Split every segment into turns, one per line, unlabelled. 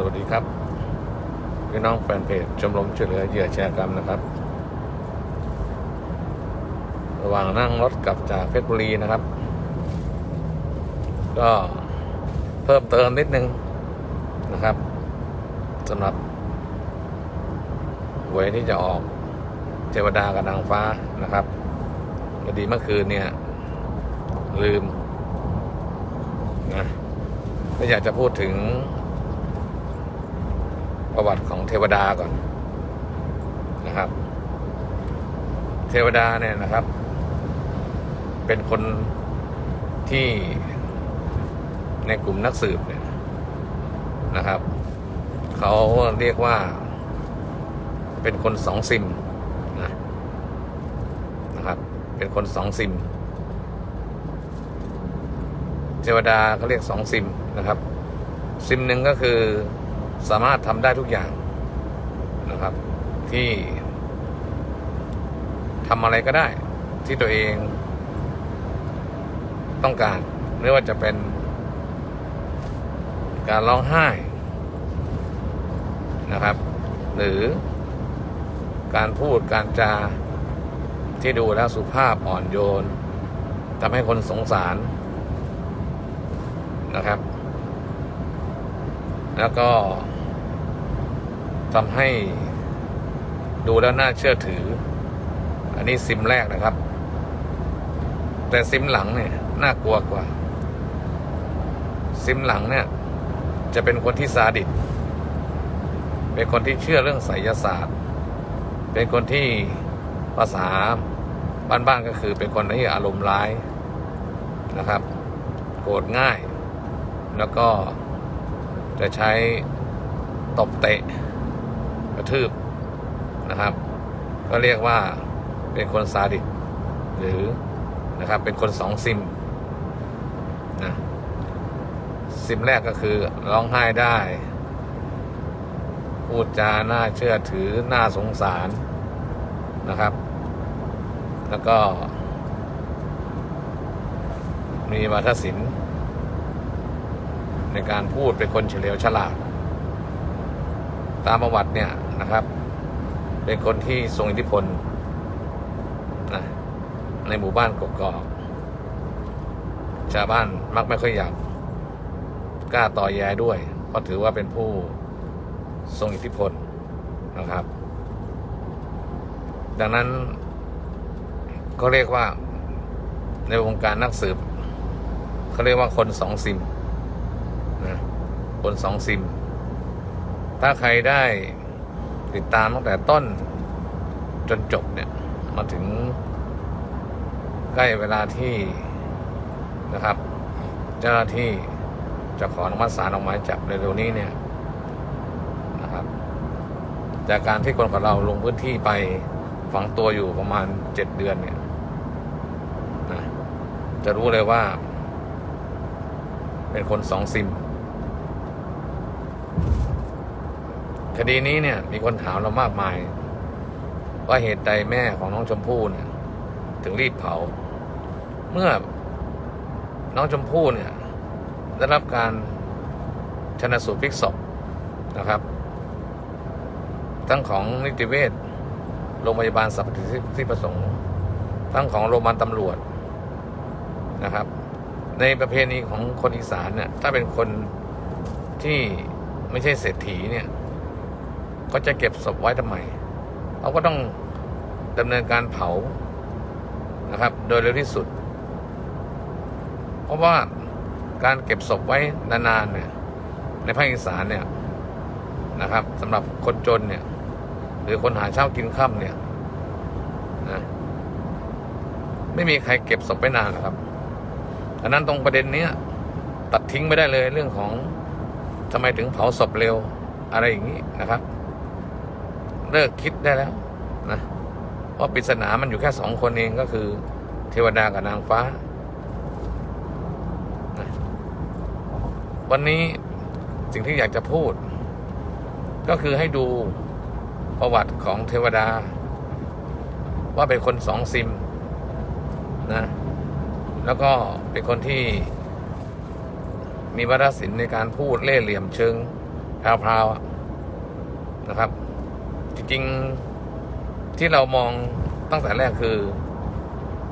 สวัสดีครับ พี่น้องแฟนเพจชมรมช่วยเหลือเหยื่อแชร์กรรมนะครับ ระหว่างนั่งรถกลับจากเพชรบุรีนะครับ ก็เพิ่มเติมนิดนึงนะครับสำหรับหวยที่จะออกเทวดากับนางฟ้านะครับพอดีเมื่อคืนเนี่ย ลืมนะก็อยากจะพูดถึง ประวัติของเทวดาก่อนนะครับ เทวดาเนี่ยนะครับ เป็นคนที่ในกลุ่มนักสืบเนี่ยนะครับ เขาเรียกว่า เป็นคนสองซิมนะนะครับ เป็นคนสองซิม เทวดาเขาเรียกสองซิมนะครับ ซิมหนึ่งก็คือ สามารถทำได้ทุกอย่างนะครับ ที่ทำอะไรก็ได้ ที่ตัวเองต้องการไม่ว่าจะเป็น การร้องไห้นะครับ หรือการพูดการจาที่ดูแล้วสุภาพอ่อนโยนทำให้คนสงสารนะครับ แล้วก็ทำให้ดูแล้วน่าเชื่อถือ อันนี้ซิมแรกนะครับ แต่ซิมหลังเนี่ยน่ากลัวกว่า ซิมหลังเนี่ย จะเป็นคนที่ซาดิสเป็นคนที่เชื่อเรื่องไสยศาสตร์ เป็นคนที่ภาษาบ้านๆก็คือเป็นคนที่อารมณ์ร้ายนะครับ โกรธง่าย แล้วก็ จะใช้ตบเตะกระทืบนะครับ ก็เรียกว่าเป็นคนซาดิสหรือนะครับเป็นคนสองซิมนะซิมแรกก็คือร้องไห้ได้ พูดจาน่าเชื่อถือน่าสงสารนะครับ แล้วก็ มีวาทศิลป์ ในการพูดเป็นคนเฉลียวฉลาด ตามประวัติเนี่ยนะครับ เป็นคนที่ทรงอิทธิพลนะในหมู่บ้านกกอกชาวบ้านมักไม่ค่อยอยากกล้าต่อแย้ด้วย เพราะถือว่าเป็นผู้ทรงอิทธิพลนะครับ ดังนั้นก็เรียกว่าในวงการนักสืบเขาเรียกว่าคนสองซิม คนสองซิม ถ้าใครได้ติดตามตั้งแต่ต้นจนจบเนี่ย มาถึงใกล้เวลาที่นะครับ เจ้าหน้าที่จะขออนุมัติศาลออกหมายจับในเร็วนี้เนี่ยนะครับ จากการที่คนของเราลงพื้นที่ไปฝังตัวอยู่ประมาณเจ็ดเดือนเนี่ยนะจะรู้เลยว่า เป็นคนสองซิม คดีนี้เนี่ย มีคนถามเรามากมาย ว่าเหตุใดแม่ของน้องชมพู่เนี่ย ถึงรีบเผา เมื่อน้องชมพู่เนี่ย ได้รับการชนะสูตรพลิกศพนะครับ ทั้งของนิติเวชโรงพยาบาลสรรพสิทธิประสงค์ ทั้งของโรงพยาบาลตำรวจนะครับ ในประเพณีของคนอีสานเนี่ยถ้าเป็นคนที่ไม่ใช่เศรษฐีเนี่ย ก็จะเก็บศพไว้ทำไมเขาก็ต้องดำเนินการเผานะครับ โดยเร็วที่สุด เพราะว่าการเก็บศพไว้นานๆเนี่ยในภาคอีสานเนี่ยนะครับสำหรับคนจนเนี่ย หรือคนหาเช้ากินค่ำเนี่ยนะไม่มีใครเก็บศพไว้นานหรอกครับดังนั้นตรงประเด็นเนี้ยตัดทิ้งไม่ได้เลยเรื่องของทำไมถึงเผาศพเร็วอะไรอย่างนี้นะครับ เลิกคิดได้แล้วนะเพราปริศนามันอยู่แค่สองคนเองก็คือ เทวดากับนางฟ้านะวันนี้สิ่งที่อยากจะพูด ก็คือให้ดูประวัติของเทวดา ว่าเป็นคนสองซิมนะแล้วก็เป็นคนที่มีวัฒนศิลป์ในการพูดเล่ห์เหลี่ยมเชิงแพรวๆนะครับ จริงที่เรามองตั้งแต่แรกคือ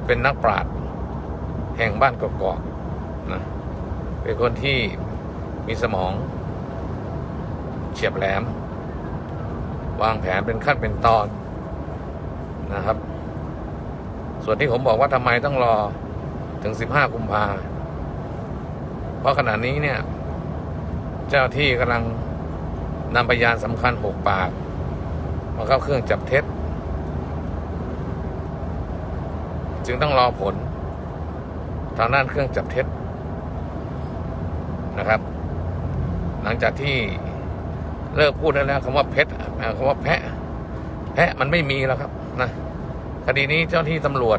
เป็นนักปราชญ์แห่งบ้านกอกๆนะเป็นคนที่มีสมอง เฉียบแหลม วางแผนเป็นขั้นเป็นตอนนะครับ ส่วนที่ผมบอกว่าทำไมต้องรอถึง 15 กุมภาเพราะขณะนี้เนี่ย เจ้าที่กำลังนำพยานสำคัญ 6 ปาก มาเข้าเครื่องจับเท็จ จึงต้องรอผล ทางด้านเครื่องจับเท็จนะครับ หลังจากที่เลิกพูดแล้วคำว่าเพชรคำว่าแพะ แพะมันไม่มีแล้วครับนะคดีนี้เจ้าที่ตำรวจ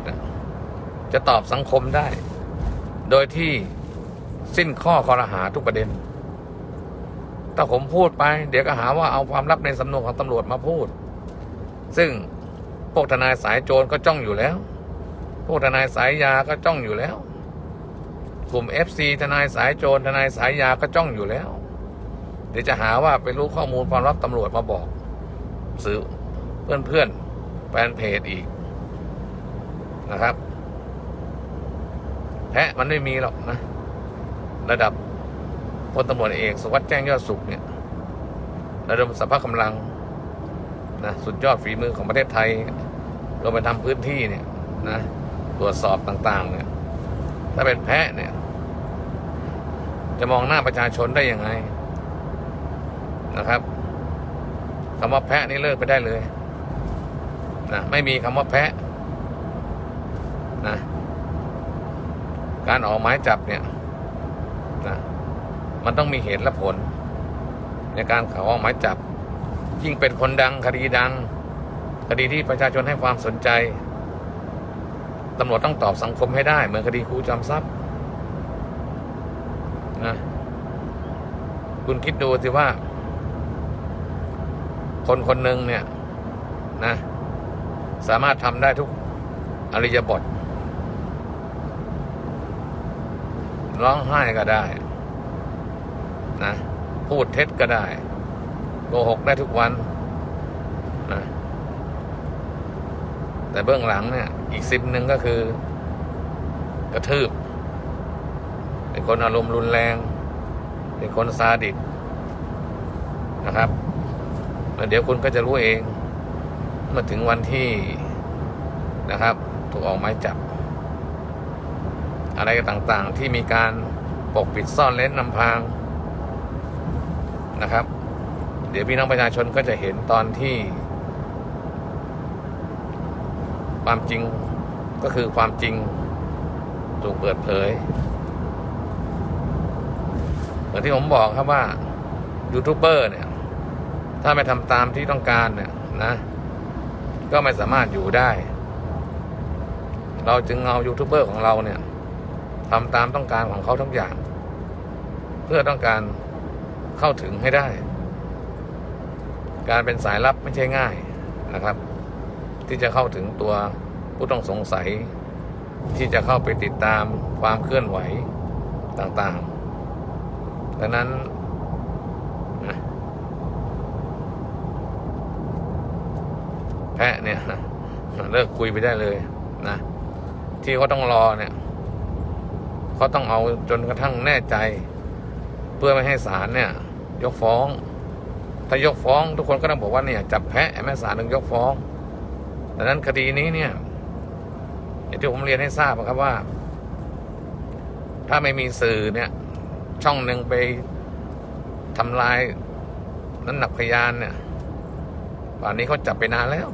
จะตอบสังคมได้ โดยที่สิ้นข้อคอรหาทุกประเด็น ถ้าผมพูดไป เดี๋ยวก็หาว่าเอาความลับในสำนวนของตำรวจมาพูด ซึ่งพวกทนายสายโจรก็จ้องอยู่แล้ว พวกทนายสายยาก็จ้องอยู่แล้ว กลุ่ม FC ทนายสายโจรทนายสายยาก็จ้องอยู่แล้ว เดี๋ยวจะหาว่าไปรู้ข้อมูลความลับตำรวจมาบอก สื่อเพื่อนเพื่อนๆแฟนเพจอีกนะครับแพะมันไม่มีหรอกนะ ระดับพลตำรวจเอก สวัสดิ์แจ้งยอดสุขเนี่ยระดมสรรพกำลัง นะสุดยอดฝีมือของประเทศไทยลงไปทำพื้นที่เนี่ยนะตรวจสอบต่าง ๆ เนี่ย ถ้าเป็นแพะเนี่ย จะมองหน้าประชาชนได้ยังไงนะครับคำว่าแพะนี่เลิกไปได้เลยนะไม่มีคำว่าแพะนะการออกหมายจับเนี่ยนะมันต้องมีเหตุและผล ในการเขาออกหมายจับ ยิ่งเป็นคนดังคดีดัง คดีที่ประชาชนให้ความสนใจตำรวจต้องตอบสังคมให้ได้ เหมือนคดีครูจอมทรัพย์นะคุณคิดดูสิว่า คนคนหนึ่งเนี่ย นะ สามารถทำได้ทุกอริยบท ร้องไห้ก็ได้ นะ พูดเท็จก็ได้ โกหกได้ทุกวันนะแต่เบื้องหลังเนี่ย อีกซิมหนึ่งก็คือ กระทืบ เป็นคนอารมณ์รุนแรง เป็นคนซาดิสนะครับแล้วเดี๋ยวคุณก็จะรู้เอง เมื่อถึงวันที่นะครับ ถูกออกหมายจับ อะไรต่างๆที่มีการปกปิดซ่อนเล้นนำพรางนะครับ เดี๋ยวพี่น้องประชาชนก็จะเห็นตอนที่ ความจริงก็คือความจริงถูกเปิดเผยเหมือนที่ผมบอกครับว่ายูทูบเบอร์เนี่ย ถ้าไม่ทำตามที่ต้องการเนี่ยนะ ก็ไม่สามารถอยู่ได้ เราจึงเอายูทูบเบอร์ของเราเนี่ยทำตามต้องการของเขาทุกอย่าง เพื่อต้องการเข้าถึงให้ได้ การเป็นสายลับไม่ใช่ง่ายนะครับ ที่จะเข้าถึงตัวผู้ต้องสงสัย ที่จะเข้าไปติดตามความเคลื่อนไหวต่างๆ ดังนั้นนะแพะเนี่ยเลิกคุยไปได้เลยนะที่เขาต้องรอเนี่ยเขาต้องเอาจนกระทั่งแน่ใจ เพื่อไม่ให้ศาลเนี่ย ยกฟ้อง ถ้ายกฟ้อง ทุกคนก็ต้องบอกว่าเนี่ยจับแพะแม่ศาลถึงยกฟ้องดังนั้นคดีนี้เนี่ยอย่างที่ผมเรียนให้ทราบครับว่า ถ้าไม่มีสื่อเนี่ย ช่องหนึ่งไปทำลายน้ำหนักพยานเนี่ยป่านนี้เขาจับไปนานแล้ว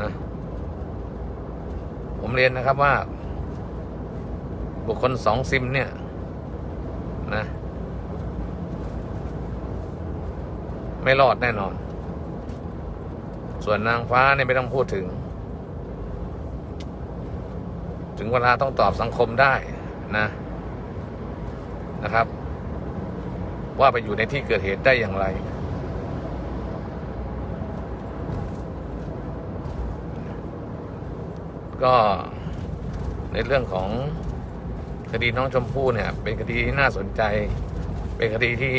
นะผมเรียนนะครับว่า บุคคลสองซิมเนี่ย นะ ไม่รอดแน่นอน ส่วนนางฟ้าเนี่ยไม่ต้องพูดถึง ถึงเวลาต้องตอบสังคมได้นะนะครับ ว่าไปอยู่ในที่เกิดเหตุได้อย่างไร ก็ในเรื่องของคดีน้องชมพู่เนี่ย เป็นคดีที่น่าสนใจ เป็นคดีที่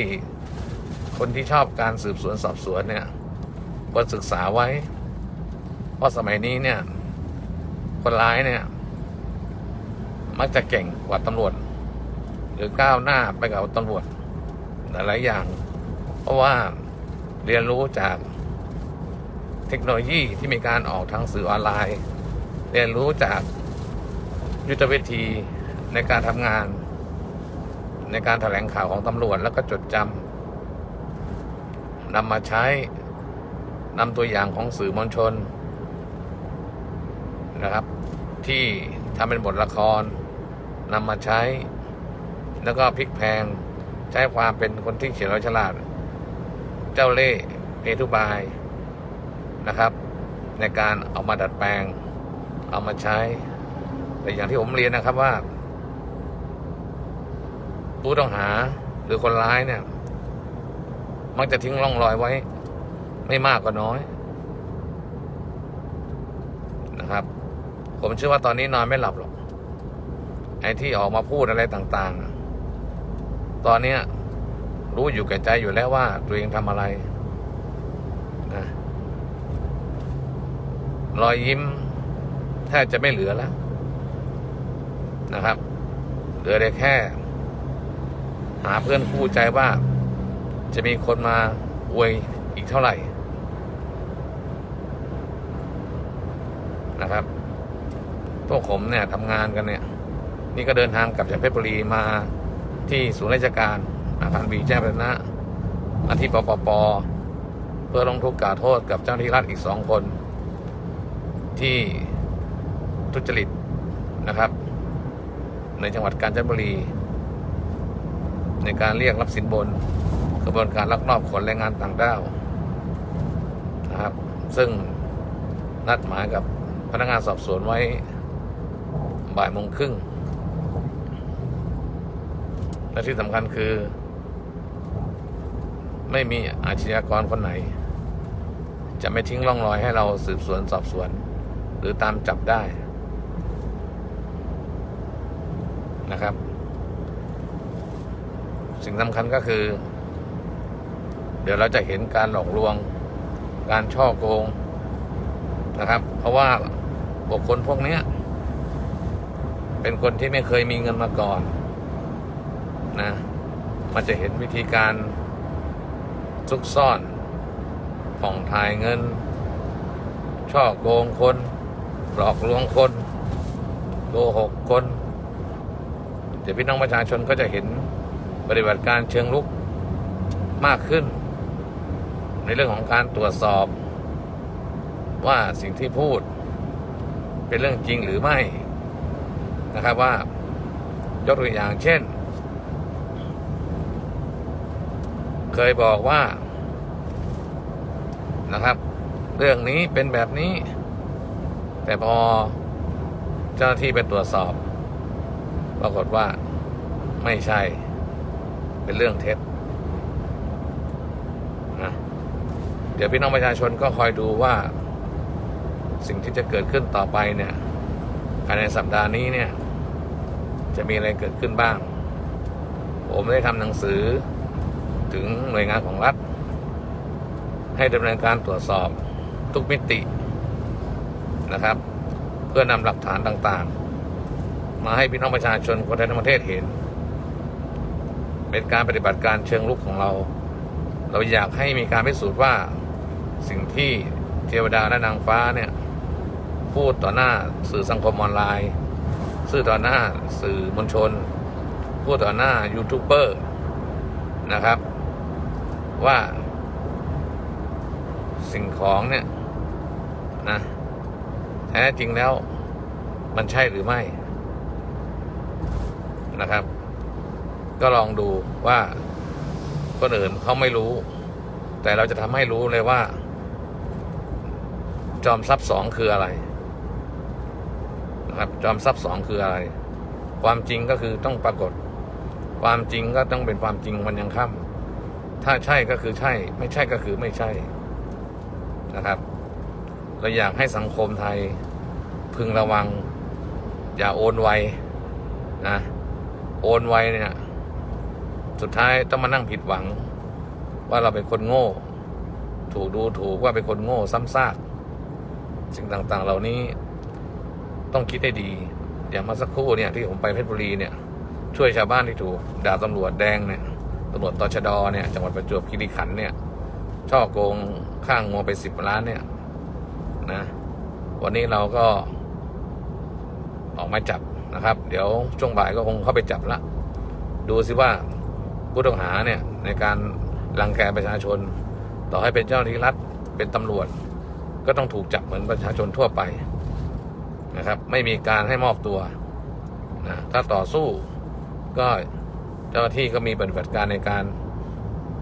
คนที่ชอบการสืบสวนสอบสวนเนี่ยควรศึกษาไว้ เพราะสมัยนี้เนี่ย คนร้ายเนี่ย มักจะเก่งกว่าตำรวจ หรือก้าวหน้าไปกับตำรวจหลายอย่าง เพราะว่าเรียนรู้จากเทคโนโลยีที่มีการออกทางสื่อออนไลน์ เรียนรู้จากยุทธวิธีในการทำงาน ในการแถลงข่าวของตำรวจแล้วก็จดจำ นำมาใช้นำตัวอย่างของสื่อมวลชนนะครับ ที่ทำเป็นบทละครนำมาใช้ แล้วก็พลิกแพงใช้ความเป็นคนที่เขียนฉลาด เจ้าเล่ห์เพทุบายนะครับ ในการเอามาดัดแปลง เอามาใช้ แต่อย่างที่ผมเรียนนะครับว่าผู้ต้องหาหรือคนร้ายเนี่ย มักจะทิ้งร่องรอยไว้ ไม่มากก็น้อยนะครับ ผมเชื่อว่าตอนนี้นอนไม่หลับหรอก ไอ้ที่ออกมาพูดอะไรต่างๆ ตอนเนี้ยรู้อยู่แก่ใจอยู่แล้วว่าตัวเองทำอะไรนะรอยยิ้มแทบจะไม่เหลือแล้ว นะครับ เหลือได้แค่ หาเพื่อนคู่ใจว่า จะมีคนมาอวยอีกเท่าไหร่นะครับ พวกผมเนี่ยทำงานกันเนี่ย นี่ก็เดินทางกลับจากเพชรบุรีมาที่ศูนย์ราชการอาคารบีแจ้งวัฒนะมาที่ปปป เพื่อลงทุกข์กล่าวโทษกับเจ้าหน้าที่รัฐอีกสองคน ที่ทุจริตนะครับ ในจังหวัดกาญจนบุรี ในการเรียกรับสินบน ระบวนการลักลอบขนแรงงานต่างด้าวนะครับ ซึ่งนัดหมายกับพนักงานสอบสวนไว้บ่ายโมงครึ่งและที่สำคัญคือ ไม่มีอาชญากรคนไหน จะไม่ทิ้งร่องรอยให้เราสืบสวนสอบสวน หรือตามจับได้นะครับ สิ่งสำคัญก็คือ เดี๋ยวเราจะเห็นการหลอกลวง การช่อโกงนะครับ เพราะว่าบุคคลพวกนี้เป็นคนที่ไม่เคยมีเงินมาก่อนนะมันจะเห็นวิธีการซุกซ่อนผ่องถ่ายเงิน ช่อโกงคน หลอกลวงคนโกหกคน เดี๋ยวพี่น้องประชาชนก็จะเห็นปฏิบัติการเชิงลุกมากขึ้น ในเรื่องของการตรวจสอบ ว่าสิ่งที่พูด เป็นเรื่องจริงหรือไม่นะครับว่ายกตัวอย่างเช่น เคยบอกว่านะครับ เรื่องนี้เป็นแบบนี้ แต่พอเจ้าหน้าที่ไปตรวจสอบ ปรากฏว่าไม่ใช่ เป็นเรื่องเท็จนะ เดี๋ยวพี่น้องประชาชนก็คอยดูว่า สิ่งที่จะเกิดขึ้นต่อไปเนี่ยภายในสัปดาห์นี้เนี่ย จะมีอะไรเกิดขึ้นบ้าง ผมได้ทำหนังสือถึงหน่วยงานของรัฐ ให้ดำเนินการตรวจสอบทุกมิตินะครับ เพื่อนำหลักฐานต่างๆ มาให้พี่น้องประชาชนคนไทยทั้งประเทศเห็น เป็นการปฏิบัติการเชิงลุกของเรา เราอยากให้มีการพิสูจน์ว่า สิ่งที่เทวดาและนางฟ้าเนี่ย พูดต่อหน้าสื่อสังคมออนไลน์สื่อต่อหน้าสื่อมวลชน พูดต่อหน้ายูทูบเบอร์นะครับ ว่าสิ่งของเนี่ยนะแท้จริงแล้วมันใช่หรือไม่นะครับ ก็ลองดูว่าคนอื่นเขาไม่รู้ แต่เราจะทำให้รู้เลยว่า จอมทรัพย์สองคืออะไรนะครับ จอมทรัพย์สองคืออะไร ความจริงก็คือต้องปรากฏ ความจริงก็ต้องเป็นความจริงมันยังค่ำถ้าใช่ก็คือใช่ ไม่ใช่ก็คือไม่ใช่นะครับ เราอยากให้สังคมไทยพึงระวัง อย่าโอนไวนะโอนไวเนี่ยสุดท้ายต้องมานั่งผิดหวัง ว่าเราเป็นคนโง่ ถูกดูถูกว่าเป็นคนโง่ซ้ำซาก สิ่งต่างๆ เหล่านี้ต้องคิดให้ดี อย่างเมาสักครู่เนี่ยที่ผมไปเพชรบุรีเนี่ย ช่วยชาวบ้านที่ถูกด่าตำรวจแดงเนี่ยตำรวจตชดเนี่ยจังหวัดประจวบคีรีขันธ์เนี่ยช่อโกงข้างงัวไปสิบล้านเนี่ยนะวันนี้เราก็ออกมาจับนะครับ เดี๋ยวช่วงบ่ายก็คงเข้าไปจับละ ดูสิว่าผู้ต้องหาเนี่ยในการรังแกประชาชน ต่อให้เป็นเจ้าหน้าที่รัฐเป็นตำรวจ ก็ต้องถูกจับเหมือนประชาชนทั่วไปนะครับ ไม่มีการให้มอบตัวนะถ้าต่อสู้ก็เจ้าหน้าที่ก็มีปฏิบัติการในการ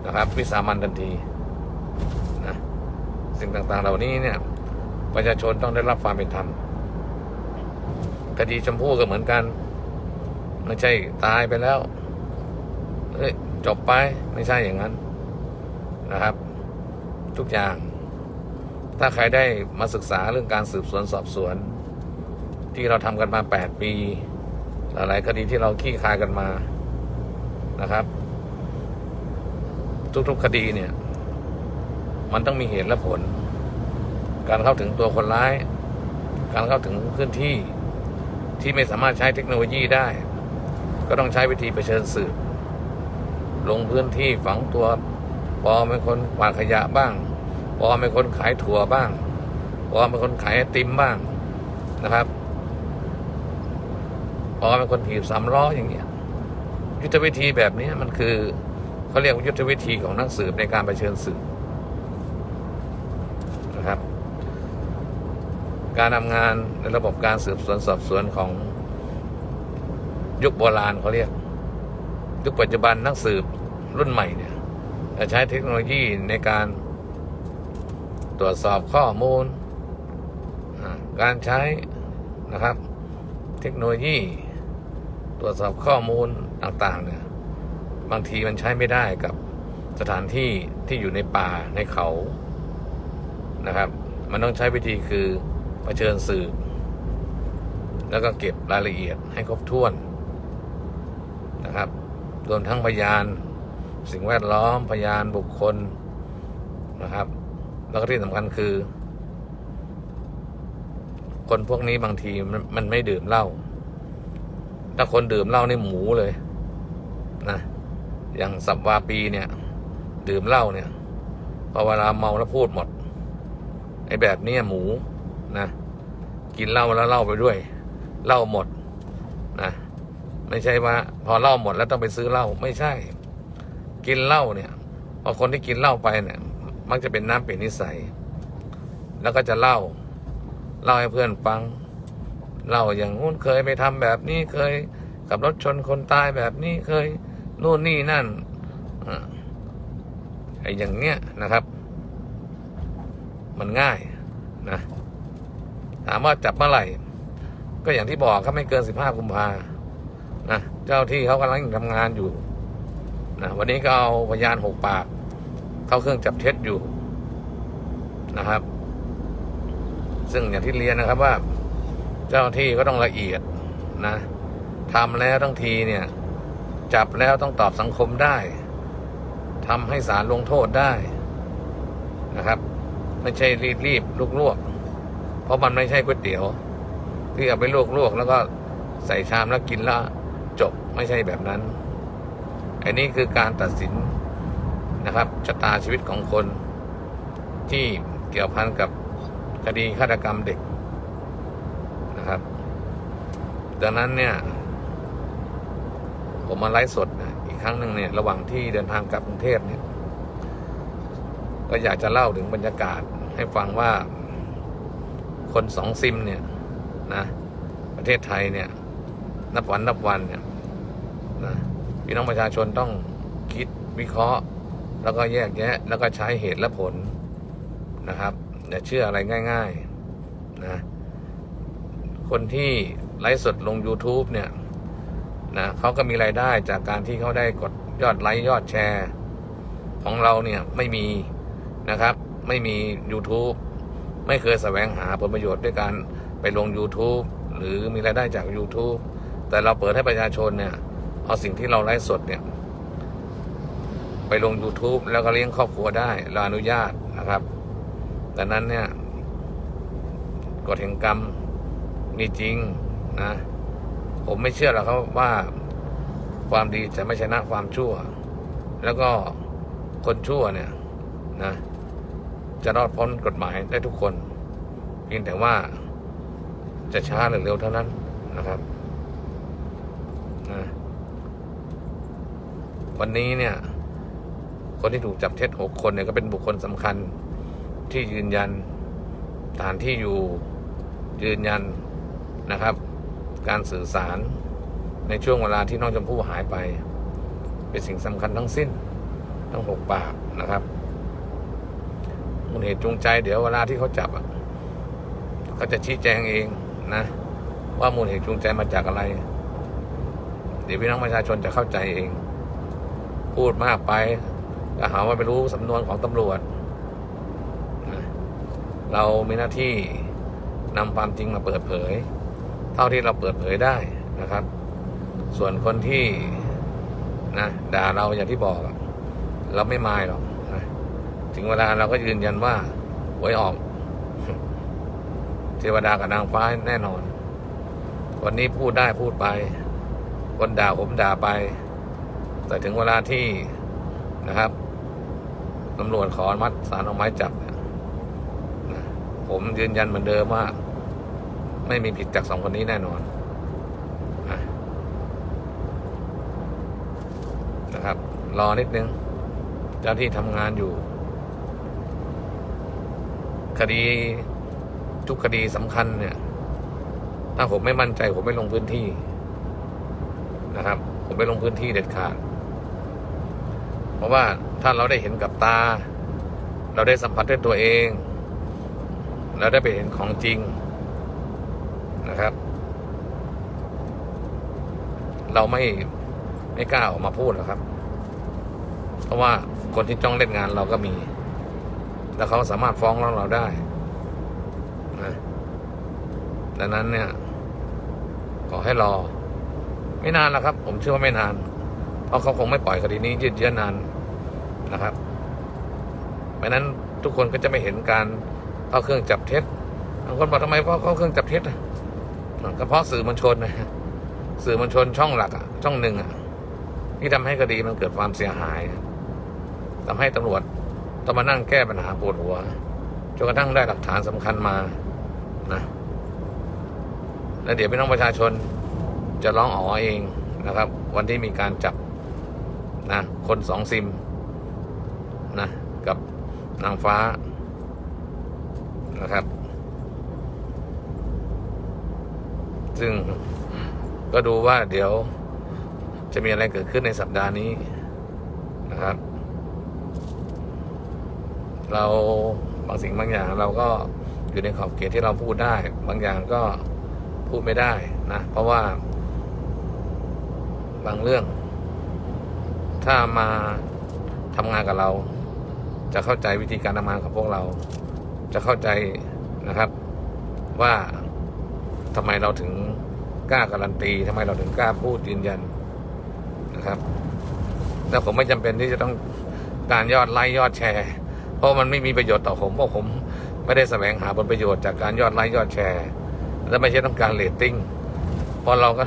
นะครับวิสามันทันทีนะสิ่งต่างๆเหล่านี้เนี่ยประชาชนต้องได้รับความเป็นธรรมคดีชมพู่ก็เหมือนกัน ไม่ใช่ตายไปแล้วเอ้ยจบไปไม่ใช่อย่างนั้นนะครับ ทุกอย่าง ถ้าใครได้มาศึกษาเรื่องการสืบสวนสอบสวน ที่เราทำกันมาแปดปี หลาย ๆ คดีที่เราขี้คายกันมานะครับ ทุก ๆ คดีเนี่ย มันต้องมีเหตุและผล การเข้าถึงตัวคนร้าย การเข้าถึงพื้นที่ที่ไม่สามารถใช้เทคโนโลยีได้ ก็ต้องใช้วิธีเผชิญสืบลงพื้นที่ฝังตัวปอเป็นคนกวาดขยะบ้าง ปอเป็นคนขายถั่วบ้างปอเป็นคนขายไอติมบ้างนะครับปอเป็นคนถีบสามล้ออย่างเงี้ยยุทธวิธีแบบนี้มันคือเขาเรียกว่ายุทธวิธีของนักสืบในการไปเชิญสืบนะครับ การทำงานในระบบการสืบสวนสอบสวนของยุคโบราณเขาเรียก ยุคปัจจุบันนักสืบรุ่นใหม่เนี่ยจะใช้เทคโนโลยีในการ ตรวจสอบข้อมูล การใช้นะครับ เทคโนโลยี ตรวจสอบข้อมูลต่างๆเนี่ยบางทีมันใช้ไม่ได้กับสถานที่ที่อยู่ในป่าในเขานะครับ มันต้องใช้วิธีคือเผชิญสืบแล้วก็เก็บรายละเอียดให้ครบถ้วนนะครับ รวมทั้งพยาน สิ่งแวดล้อมพยานบุคคลนะครับ แล้วก็ที่สำคัญคือ คนพวกนี้บางทีมันมันไม่ดื่มเหล้าถ้าคนดื่มเหล้านี่หมูเลยนะอย่างสับวาปีเนี่ย ดื่มเหล้าเนี่ยพอเวลาเมาแล้วพูดหมดไอ้แบบนี้หมูนะกินเหล้าแล้วเหล้าไปด้วยเหล้าหมดนะไม่ใช่ว่า พอเหล้าหมดแล้วต้องไปซื้อเหล้าไม่ใช่ กินเหล้าเนี่ยพอคนที่กินเหล้าไปเนี่ย มักจะเป็นน้ำเป็นนิสัย แล้วก็จะเล่า เล่าให้เพื่อนฟัง เล่าอย่างงู้นเคยไปทำแบบนี้เคยขับรถชนคนตายแบบนี้เคยนู่นนี่นั่นอ่าไอ้อย่างเนี้ยนะครับ มันง่ายนะถามว่าจับเมื่อไหร่ ก็อย่างที่บอกครับไม่เกินสิบห้ากุมภานะเจ้าที่เขากำลังทำงานอยู่นะวันนี้ก็เอาพยานหกปาก เข้าเครื่องจับเท็จอยู่นะครับ ซึ่งอย่างที่เรียนนะครับว่า เจ้าที่ก็ต้องละเอียดนะทำแล้วต้องทีเนี่ย จับแล้วต้องตอบสังคมได้ทำให้ศาลลงโทษได้นะครับ ไม่ใช่รีบรีบลวกลวกเพราะมันไม่ใช่ก๋วยเตี๋ยว ที่เอาไปลวกลวกแล้วก็ใส่ชามแล้วกินแล้วจบไม่ใช่แบบนั้น อันนี้คือการตัดสิน นะครับชะตาชีวิตของคนที่เกี่ยวพันกับคดีฆาตกรรมเด็กนะครับ ดังนั้นเนี่ย ผมมาไลฟ์สดนะอีกครั้งหนึ่งเนี่ย ระหว่างที่เดินทางกลับกรุงเทพเนี่ย ก็อยากจะเล่าถึงบรรยากาศให้ฟังว่าคนสองซิมเนี่ยนะ ประเทศไทยเนี่ย นับวันนับวันเนี่ยนะพี่น้องประชาชนต้องคิดวิเคราะห์ แล้วก็แยกแยะ แล้วก็ใช้เหตุและผลนะครับอย่าเชื่ออะไรง่าย ๆนะ คนที่ไลฟ์สดลง YouTube เนี่ยนะเขาก็มีรายได้จากการที่เขาได้กดยอดไลค์ยอดแชร์ ของเราเนี่ยไม่มีนะครับ ไม่มี YouTube ไม่เคยแสวงหาผลประโยชน์ด้วยการไปลง YouTube หรือมีรายได้จาก YouTube แต่เราเปิดให้ประชาชนเนี่ย เอาสิ่งที่เราไลฟ์สดเนี่ย ไปลง YouTube แล้วก็เลี้ยงครอบครัวได้เราอนุญาตนะครับดังนั้นเนี่ยกฎแห่งกรรมมีจริงนะ ผมไม่เชื่อหรอกครับว่าความดีจะไม่ชนะความชั่ว แล้วก็คนชั่วเนี่ยนะ จะรอดพ้นกฎหมายได้ทุกคนเพียงแต่ว่าจะช้าหรือเร็วเท่านั้นนะครับนะวันนี้เนี่ย คนที่ถูกจับเท็จหกคนเนี่ยก็เป็นบุคคลสำคัญที่ยืนยันสถานที่อยู่ยืนยันนะครับ การสื่อสารในช่วงเวลาที่น้องชมพู่หายไป เป็นสิ่งสำคัญทั้งสิ้น ทั้งหกปากนะครับมูลเหตุจูงใจเดี๋ยวเวลาที่เขาจับอะเขาจะชี้แจงเองนะ ว่ามูลเหตุจูงใจมาจากอะไร เดี๋ยวพี่น้องประชาชนจะเข้าใจเอง พูดมากไป ก็หาว่าไปรู้สำนวนของตำรวจ เรามีหน้าที่นำความจริงมาเปิดเผย เท่าที่เราเปิดเผยได้นะครับ ส่วนคนที่นะด่าเราอย่างที่บอกเราไม่มายหรอกนะถึงเวลาเราก็ยืนยันว่าหวยออก เทวดากับนางฟ้าแน่นอนวันนี้พูดได้พูดไป คนด่าผมด่าไป แต่ถึงเวลาที่นะครับ ตำรวจขออนุมัดสารออกหมายจับผมยืนยันเหมือนเดิมว่า ไม่มีผิดจากสองคนนี้แน่นอนนะนะครับ รอนิดนึง เจ้าที่ทำงานอยู่ คดีทุกคดีสำคัญเนี่ย ถ้าผมไม่มั่นใจ ผมไม่ลงพื้นที่นะครับ ผมไม่ลงพื้นที่เด็ดขาด เพราะว่าถ้าเราได้เห็นกับตา เราได้สัมผัสด้วยตัวเอง เราได้ไปเห็นของจริงนะครับ เราไม่ไม่กล้าออกมาพูดหรอกครับ เพราะว่าคนที่จ้องเล่นงานเราก็มี แล้วเขาสามารถฟ้องร้องเราได้นะดังนั้นเนี่ย ขอให้รอ ไม่นานแล้วครับ ผมเชื่อว่าไม่นาน เพราะเขาคงไม่ปล่อยคดีนี้ยืดเยื้อนานนะครับเพราะนั้นทุกคนก็จะไม่เห็นการเข้าเครื่องจับเท็จบางคนบอกทำไมเพราะเข้าเครื่องจับเท็จอะก็เพราะสื่อมวลชนนะสื่อมวลชนช่องหลักอะช่องหนึ่งอะที่ทำให้คดีมันเกิดความเสียหายทำให้ตำรวจต้องมานั่งแก้ปัญหาปวดหัวจนกระทั่งได้หลักฐานสำคัญมานะแล้วเดี๋ยวพี่น้องประชาชนจะร้องอ๋อเองนะครับ วันที่มีการจับ นะคนสองซิมนะกับนางฟ้านะครับ ซึ่งก็ดูว่าเดี๋ยวจะมีอะไรเกิดขึ้นในสัปดาห์นี้นะครับ เราบางสิ่งบางอย่างเราก็อยู่ในขอบเขตที่เราพูดได้ บางอย่างก็พูดไม่ได้นะ เพราะว่า บางเรื่อง ถ้ามาทำงานกับเรา จะเข้าใจวิธีการทำงานของพวกเรา จะเข้าใจนะครับ ว่าทำไมเราถึงกล้าการันตีทำไมเราถึงกล้าพูดยืนยันนะครับแต่ผมไม่จำเป็นที่จะต้องการยอดไลค์ยอดแชร์ เพราะมันไม่มีประโยชน์ต่อผมเพราะผมไม่ได้แสวงหาผลประโยชน์จากการยอดไลค์ยอดแชร์ และไม่ใช่ต้องการเรตติ้งเพราะเราก็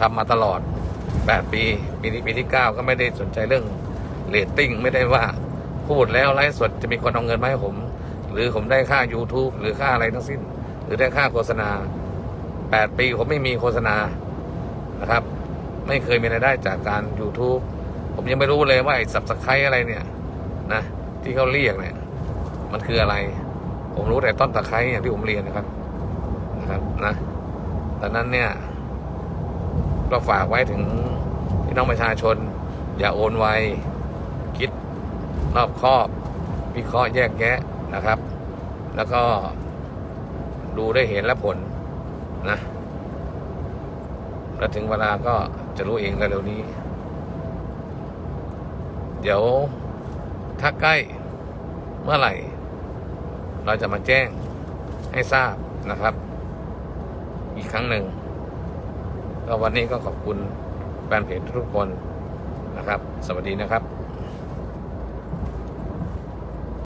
ทำมาตลอด 8 ปี ปีนี้ปีที่9ก็ไม่ได้สนใจเรื่องเรตติ้งไม่ได้ว่าพูดแล้วไลฟ์สดจะมีคนเอาเงินมาให้ผม หรือผมได้ค่า YouTube หรือค่าอะไรทั้งสิ้น หรือได้ค่าโฆษณา 8 ปีผมไม่มีโฆษณานะครับ ไม่เคยมีรายได้จากการ YouTube ผมยังไม่รู้เลยว่าไอ้สับสไครอะไรเนี่ยนะที่เขาเรียกเนี่ย มันคืออะไร ผมรู้แต่ต้นตะไคร้อย่างที่ผมเรียนนะครับนะครับนะดังนั้นเนี่ย ก็ฝากไว้ถึง พี่น้องประชาชน อย่าโอนไวคิดรอบคอบวิเคราะห์แยกแยะนะครับ แล้วก็ดูได้เห็นและผลนะแล้วถึงเวลาก็จะรู้เองเร็วนี้ เดี๋ยวถ้าใกล้เมื่อไหร่ เราจะมาแจ้งให้ทราบนะครับ อีกครั้งหนึ่งก็วันนี้ก็ขอบคุณ ฟนเพจทุกคนนะครับ สวัสดีนะครับ